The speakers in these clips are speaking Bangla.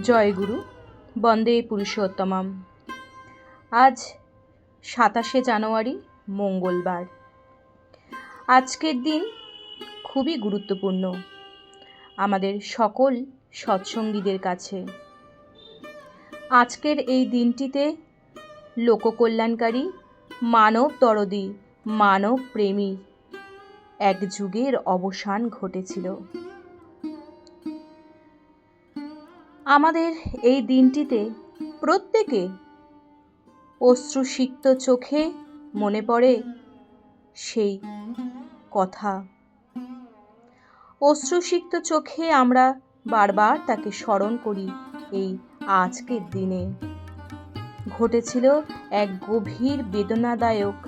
জয়গুরু বন্দে পুরুষোত্তমম। আজ সাতাশে জানুয়ারি, মঙ্গলবার। আজকের দিন খুবই গুরুত্বপূর্ণ আমাদের সকল সৎসঙ্গীদের কাছে। আজকের এই দিনটিতে লোককল্যাণকারী মানব দরদি মানব প্রেমী এক যুগের অবসান ঘটেছিল। আমাদের এই দিনটিতে প্রত্যেকে অশ্রুসিক্ত চোখে মনে পড়ে সেই কথা। অশ্রুসিক্ত চোখে আমরা বারবার তাকে স্মরণ করি এই আজকের দিনে। ঘটেছিল এক গভীর বেদনাদায়ক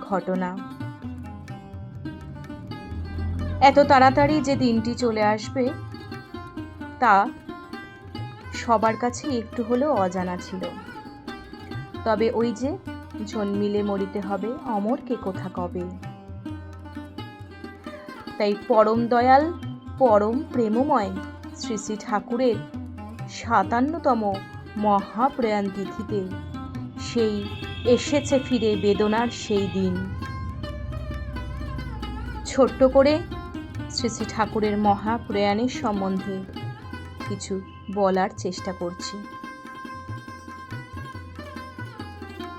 ঘটনা। এত তাড়াতাড়ি যে দিনটি চলে আসবে তা সবার কাছে একটু হলেও অজানা ছিল। তবে ওই যে জন্মিলে মরিতে হবে অমরকে কোথা কবে? তাই পরম দয়াল, পরম প্রেমময় শ্রী শ্রী ঠাকুরের সাতান্নতম মহাপ্রয়াণ তিথিতে সেই এসেছে ফিরে বেদনার সেই দিন। ছোট্ট করে শ্রী শ্রী ঠাকুরের মহাপ্রয়াণের সম্বন্ধে কিছু বলার চেষ্টা করছি।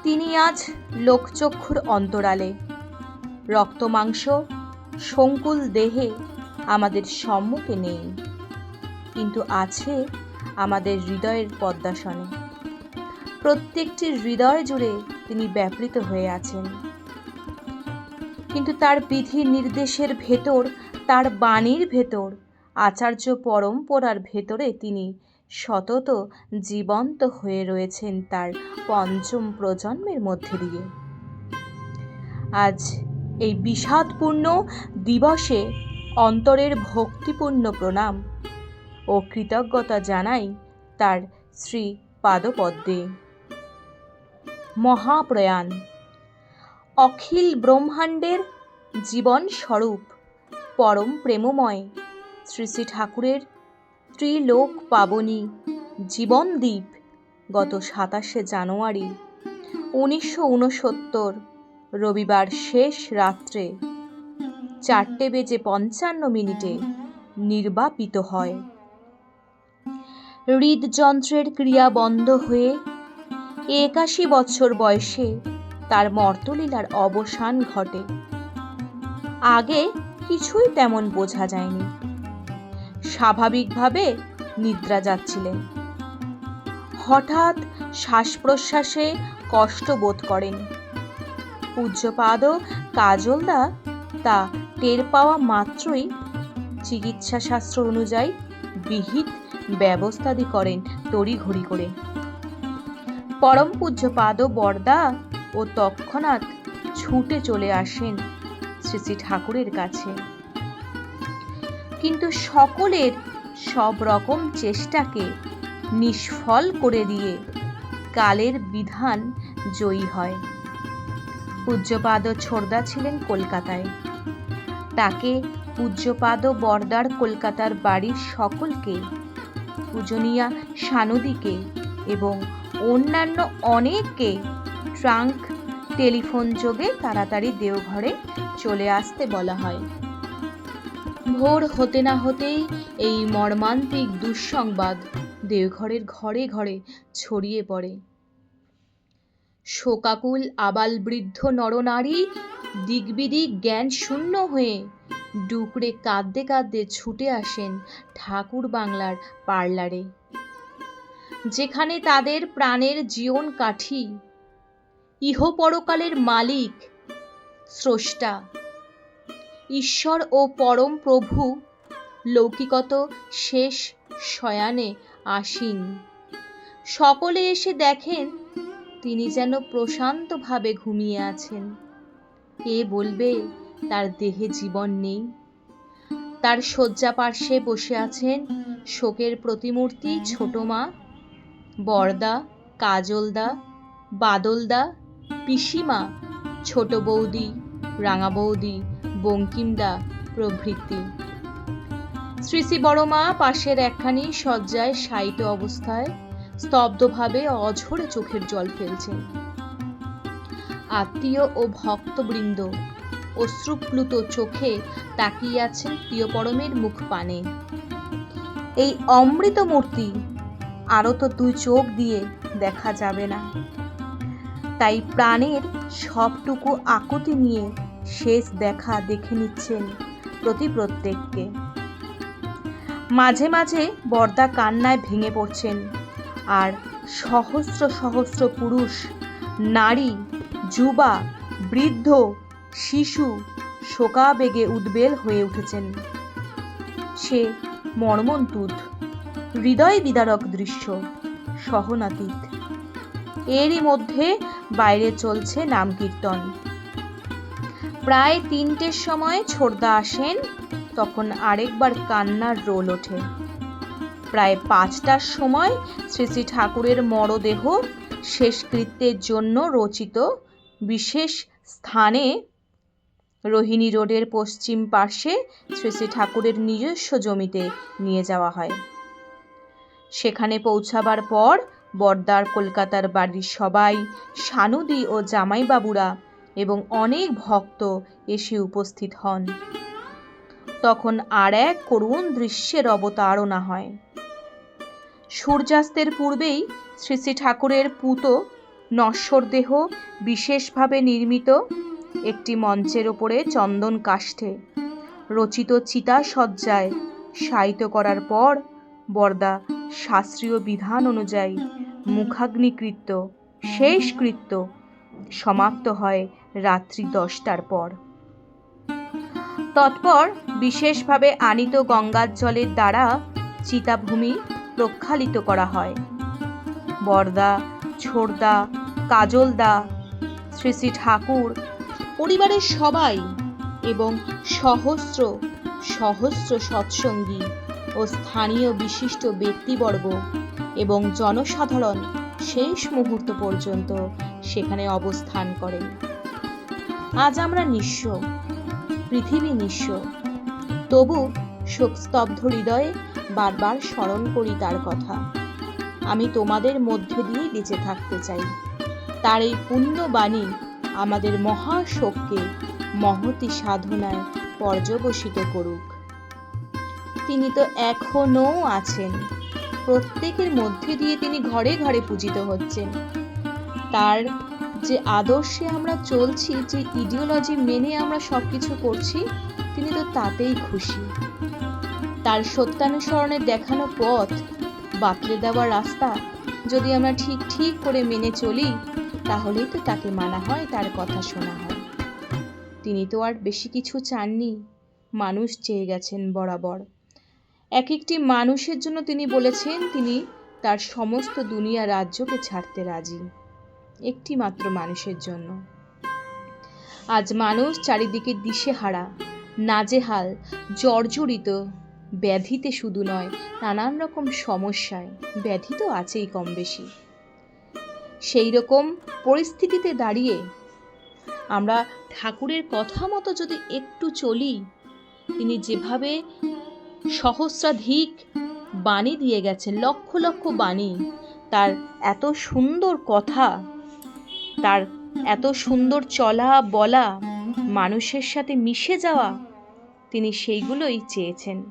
তিনি আজ লোকচক্ষুর অন্তরালে। রক্তমাংস সংকুল দেহে আমাদের সম্মুখে নেই, কিন্তু আছে আমাদের হৃদয়ের পদ্মাসনে। প্রত্যেকটি হৃদয় জুড়ে তিনি ব্যাপৃত হয়ে আছেন। কিন্তু তার বিধি নির্দেশের ভেতর, তার বাণীর ভেতর আচার্য পরম্পরার ভেতরে তিনি সতত জীবন্ত হয়ে রয়েছেন তার পঞ্চম প্রজন্মের মধ্যে দিয়ে। আজ এই বিষাদপূর্ণ দিবসে অন্তরের ভক্তিপূর্ণ প্রণাম ও কৃতজ্ঞতা জানাই তার শ্রী পাদপদ্মে। মহাপ্রয়াণ, অখিল ব্রহ্মাণ্ডের জীবন স্বরূপ পরম প্রেমময় শ্রী শ্রী ঠাকুরের ত্রিলোক পাবনী জীবনদ্বীপ গত সাতাশে জানুয়ারি উনিশশো উনসত্তর রবিবার শেষ রাত্রে চারটে বেজে পঞ্চান্ন মিনিটে নির্বাপিত হয়। হৃদযন্ত্রের ক্রিয়া বন্ধ হয়ে একাশি বছর বয়সে তার মর্তলীলার অবসান ঘটে। আগে কিছুই তেমন বোঝা যায়নি। স্বাভাবিকভাবে নিদ্রা যাচ্ছিলেন। হঠাৎ শ্বাস প্রশ্বাসে কষ্ট বোধ করেন। পূজ্যপাদ কাজলদা তা টের পাওয়া মাত্রই চিকিৎসা শাস্ত্র অনুযায়ী বিহিত ব্যবস্থাদি করেন তড়িঘড়ি করে। পরম পূজ্যপাদ বরদা ও তৎক্ষণাৎ ছুটে চলে আসেন শ্রী শ্রী ঠাকুরের কাছে। কিন্তু সকলের সব রকম চেষ্টাকে নিষ্ফল করে দিয়ে কালের বিধান জয়ী হয়। পূজ্যপাদ ছোড়দা ছিলেন কলকাতায়। তাকে পূজ্যপাদ বর্দার কলকাতার বাড়ির সকলকে, পূজনীয়া সানদীকে এবং অন্যান্য অনেককে ট্রাঙ্ক টেলিফোন যোগে তাড়াতাড়ি দেওঘরে চলে আসতে বলা হয়। ভোর হতে না হতেই এই মর্মান্তিক দুঃসংবাদ দেওঘরের ঘরে ঘরে ছড়িয়ে পড়ে। শোকাকুল, আবাল বৃদ্ধ, নরনারী দিগবিদিক জ্ঞান শূন্য হয়ে ডুকরে কাঁদতে কাঁদতে ছুটে আসেন ঠাকুর বাংলার পার্লারে, যেখানে তাদের প্রাণের জীবন কাঠি। ইহ পরকালের মালিক, স্রষ্টা ঈশ্বর ও পরম প্রভু লৌকিকত শেষ শয়ানে আসীন। সকলে এসে দেখেন, তিনি যেন প্রশান্তভাবে ঘুমিয়ে আছেন। কে বলবে, তার দেহে জীবন নেই। তার শয্যা পার্শ্বে বসে আছেন শোকের প্রতিমূর্তি ছোট মা, বরদা, কাজলদা, বাদলদা, পিসিমা, ছোট বৌদি, রাঙা বৌদি বঙ্কিমদা প্রভৃতি। শ্রী শ্রী বড়মা পাশের একখানি শয্যায় শায়িত অবস্থায় স্তব্ধভাবে অঝরে চোখের জল ফেলছেন। আত্মীয় ও ভক্তবৃন্দ অশ্রুপ্লুত চোখে তাকিয়ে আছেন প্রিয় পরমের মুখ পানে। এই অমৃত মূর্তি আরও তো দুই চোখ দিয়ে দেখা যাবে না। তাই প্রাণের সবটুকু আকুতি নিয়ে শেষ দেখা দেখে নিচ্ছেন প্রতি প্রত্যেককে। মাঝে মাঝে বর্দা কান্নায় ভেঙে পড়ছেন আর সহস্র সহস্র পুরুষ, নারী, যুবা, বৃদ্ধ, শিশু শোকাবেগে উদ্বেল হয়ে উঠেছেন। সে মর্মন্তুদ হৃদয় বিদারক দৃশ্য, সহনাতীত। এরই মধ্যে বাইরে চলছে নাম কীর্তন। প্রায় তিনটের সময় ছোড়দা আসেন, তখন আরেকবার কান্নার রোল ওঠে। প্রায় পাঁচটার সময় শ্রী শ্রী ঠাকুরের মরদেহ শেষকৃত্যের জন্য রচিত বিশেষ স্থানে রোহিণী রোডের পশ্চিম পার্শ্বে শ্রী শ্রী ঠাকুরের নিজস্ব জমিতে নিয়ে যাওয়া হয়। সেখানে পৌঁছাবার পর বর্দার কলকাতার বাড়ির সবাই সানুদি ও জামাইবাবুরা এবং অনেক ভক্ত এসে উপস্থিত হন। তখন আর এক করুণ দৃশ্যের অবতারণা হয়। সূর্যাস্তের পূর্বেই শ্রী শ্রী ঠাকুরের পুত নশ্বর দেহ বিশেষভাবে নির্মিত একটি মঞ্চের ওপরে চন্দন কাষ্ঠে রচিত চিতা সজ্জায় শায়িত করার পর বর্দা শাস্ত্রীয় বিধান অনুযায়ী মুখাগ্নিকৃত্য, শেষকৃত্য সমাপ্ত হয় রাত্রি দশটার পর। তৎপর বিশেষভাবে আনিত গঙ্গার জলের দ্বারা চিতাভূমি প্রক্ষালিত করা হয়। বরদা ছোড়দা কাজলদা শ্রী শ্রী ঠাকুর, পরিবারের সবাই এবং সহস্র সহস্র সৎসঙ্গী ও স্থানীয় বিশিষ্ট ব্যক্তিবর্গ এবং জনসাধারণ শেষ মুহূর্ত পর্যন্ত সেখানে অবস্থান করেন। আজ আমরা নিঃস্ব, পৃথিবী নিঃস্ব। তবু শোকস্তব্ধ হৃদয়ে বারবার স্মরণ করি তার কথা। আমি তোমাদের মধ্যে দিয়ে বেঁচে থাকতে চাই। তার এই পুণ্যবাণী আমাদের মহাশোককে মহতি সাধনায় পর্যবসিত করুক। তিনি তো এখনও আছেন। প্রত্যেকের মধ্যে দিয়ে তিনি ঘরে ঘরে পূজিত হচ্ছেন। তার যে আদর্শে আমরা চলছি, যে ইডিওলজি মেনে আমরা সব কিছু করছি, তিনি তো তাতেই খুশি। তার সত্যানুসরণের দেখানো পথ বাতলে দেওয়া রাস্তা যদি আমরা ঠিক ঠিক করে মেনে চলি, তাহলেই তো তাকে মানা হয়, তার কথা শোনা হয়। তিনি তো আর বেশি কিছু চাননি, মানুষ চেয়ে গেছেন বরাবর। এক একটি মানুষের জন্য তিনি বলেছেন, তিনি তার সমস্ত দুনিয়া রাজ্যকে ছাড়তে রাজি। একটি মাত্র মানুষের জন্য। আজ মানুষ চারিদিকে দিশেহারা, নাজেহাল, জর্জরিত ব্যাধিতে শুধু নয়, নানান রকম সমস্যায় ব্যাধি তো আছেই কম বেশি সেই রকম পরিস্থিতিতে দাঁড়িয়ে আমরা ঠাকুরের কথা মতো যদি একটু চলি, তিনি যেভাবে সহস্রাধিক বাণী দিয়ে গেছেন, লক্ষ লক্ষ বাণী, তার এত সুন্দর কথা তার এত সুন্দর চলা, বলা, মানুষের সাথে মিশে যাওয়া, তিনি সেইগুলোই চেয়েছেন।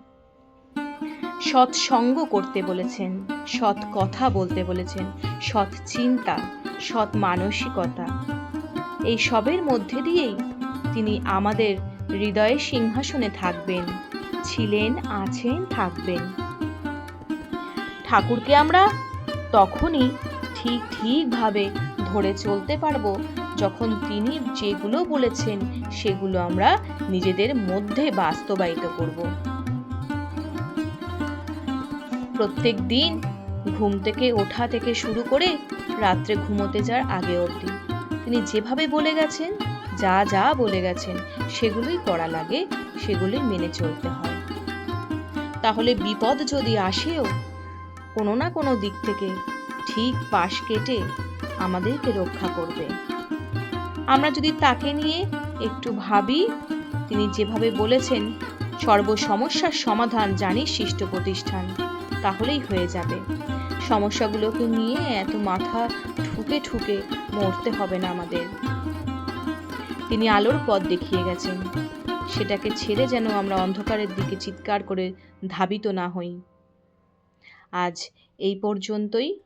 সৎসঙ্গ করতে বলেছেন, সৎ কথা বলতে বলেছেন, সৎ চিন্তা, সৎ মানসিকতা। এই সবের মধ্যে দিয়েই তিনি আমাদের হৃদয়ে সিংহাসনে থাকবেন, ছিলেন, আছেন, থাকবেন। ঠাকুরকে আমরা তখনই ঠিক, ঠিকভাবে ধরে চলতে পারব। যখন তিনি যেগুলো বলেছেন, সেগুলো আমরা নিজেদের মধ্যে বাস্তবায়িত করব। প্রত্যেক দিন ঘুম থেকে ওঠা থেকে শুরু করে রাত্রে ঘুমোতে যাওয়ার আগে অবধি তিনি যেভাবে বলে গেছেন, যা যা বলে গেছেন, সেগুলোই করা লাগে, সেগুলোই মেনে চলতে হয়। তাহলে বিপদ যদি আসেও কোনো না কোনো দিক থেকে ঠিক পাশ কেটে আমাদেরকে রক্ষা করবে। আমরা যদি তাকে নিয়ে একটু ভাবি, তিনি যেভাবে বলেছেন সর্ব সমস্যার সমাধান জানি শিষ্ট প্রতিষ্ঠান, তাহলেই হয়ে যাবে। সমস্যাগুলোকে নিয়ে এত মাথা ঠুকে ঠুকে মরতে হবে না আমাদের। তিনি আলোর পথ দেখিয়ে গেছেন। সেটাকে ছেড়ে যেন আমরা অন্ধকারের দিকে চিৎকার করে ধাবিত না হই। আজ এই পর্যন্তই।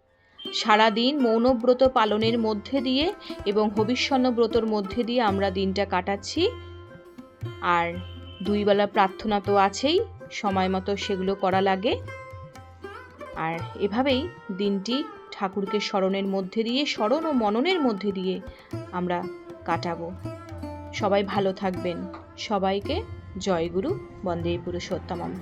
সারাদিন মৌনব্রত পালনের মধ্যে দিয়ে এবং হবিষ্যন্ন ব্রতর মধ্যে দিয়ে আমরা দিনটা কাটাচ্ছি। আর দুই বেলা প্রার্থনা তো আছেই, সময় মতো সেগুলো করা লাগে। আর এভাবেই দিনটি ঠাকুরকে স্মরণের মধ্যে দিয়ে, স্মরণ ও মননের মধ্যে দিয়ে আমরা কাটাবো। সবাই ভালো থাকবেন। সবাইকে জয়গুরু বন্দে পুরুষোত্তমম